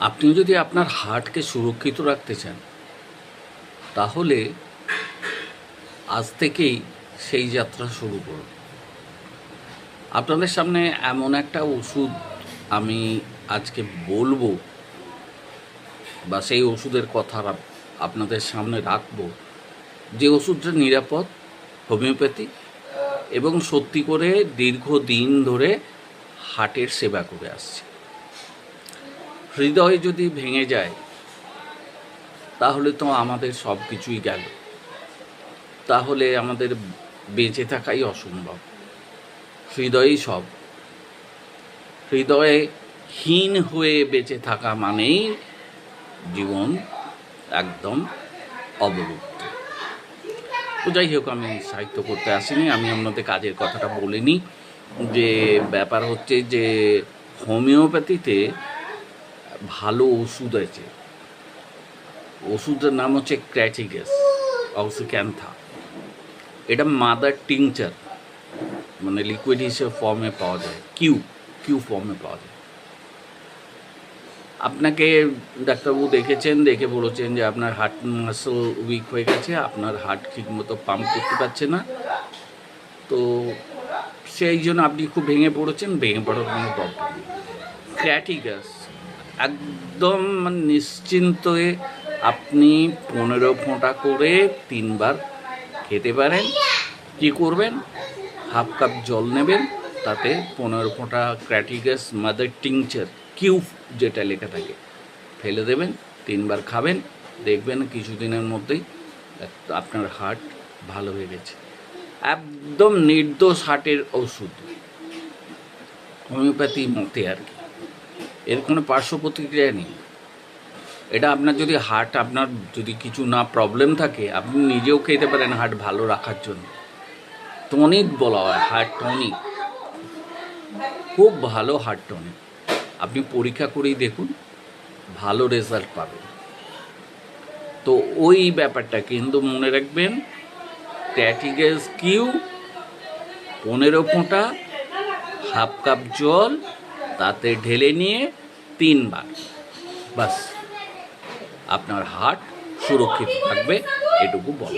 আপনি যদি আপনার হার্টকে সুরক্ষিত রাখতে চান, তাহলে আজ থেকেই সেই যাত্রা শুরু করুন। আপনাদের সামনে এমন একটা ওষুধ আমি আজকে বলব বা সেই ওষুধের কথা আপনাদের সামনে রাখব। যে ওষুধটা নিরাপদ, হোমিওপ্যাথি এবং সত্যি করে দীর্ঘদিন ধরে হার্টের সেবা করে আসছে। হৃদয় যদি ভেঙে যায়, তাহলে তো আমাদের সব কিছুই গেল। তাহলে আমাদের বেঁচে থাকাই অসম্ভব। হৃদয়ই সব। হৃদয়ে হীন হয়ে বেঁচে থাকা মানেই জীবন একদম অবলুপ্ত তো যাই হোক, আমি সাহিত্য করতে আসিনি। আমি আপনাদের কাজের কথাটা বলিনি। যে ব্যাপার হচ্ছে যে হোমিওপ্যাথিতে ভালো ওষুধ আছে। ওষুধের নাম হচ্ছে ক্র্যাচিগাস অক্সিক্যান্থা। এটা মাদার টিংচার মানে লিকুইড হিসেবে ফর্মে পাওয়া যায় কিউ কিউ ফর্মে পাওয়া যায়। আপনাকে ডাক্তারবাবু দেখেছেন, দেখে বলেছেন যে আপনার হার্ট মাসল উইক হয়ে গেছে, আপনার হার্ট ঠিকমতো পাম্প করতে পারছে না। তো সেই জন্য আপনি খুব ভেঙে পড়েছেন, ভেঙে পড়ার কোনো দরকার নেই। ক্র্যাটিগাস একদম নিশ্চিন্তয়ে আপনি পনেরো ফোঁটা করে তিনবার খেতে পারেন। কি করবেন? হাফ কাপ জল নেবেন, তাতে পনেরো ফোঁটা ক্র্যাটিগাস মাদার টিংচার কিউব যেটা লেখা থাকে, ফেলে দেবেন, তিনবার খাবেন, দেখবেন কিছুদিনের মধ্যেই আপনার হার্ট ভালো হয়ে গেছে। একদম নির্দোষ হার্টের ওষুধ, হোমিওপ্যাথি মতে আর কি। এর কোনো পার্শ্ব প্রতিক্রিয়া নেই। এটা আপনার যদি হার্ট আপনার যদি কিছু না প্রবলেম থাকে, আপনি নিজেও খেতে পারেন হার্ট ভালো রাখার জন্য। টনিক বলা হয় হার্ট টনিক খুব ভালো হার্ট টনিক আপনি পরীক্ষা করেই দেখুন, ভালো রেজাল্ট পাবেন। তো ওই ব্যাপারটা কিন্তু মনে রাখবেন ট্যাটিগ্যাস কিউ পনেরো ফোঁটা হাফ কাপ জল তাতে ঢেলে নিয়ে তিনবার। বাস আপনার হার্ট সুরক্ষিত থাকবে এটুকু বল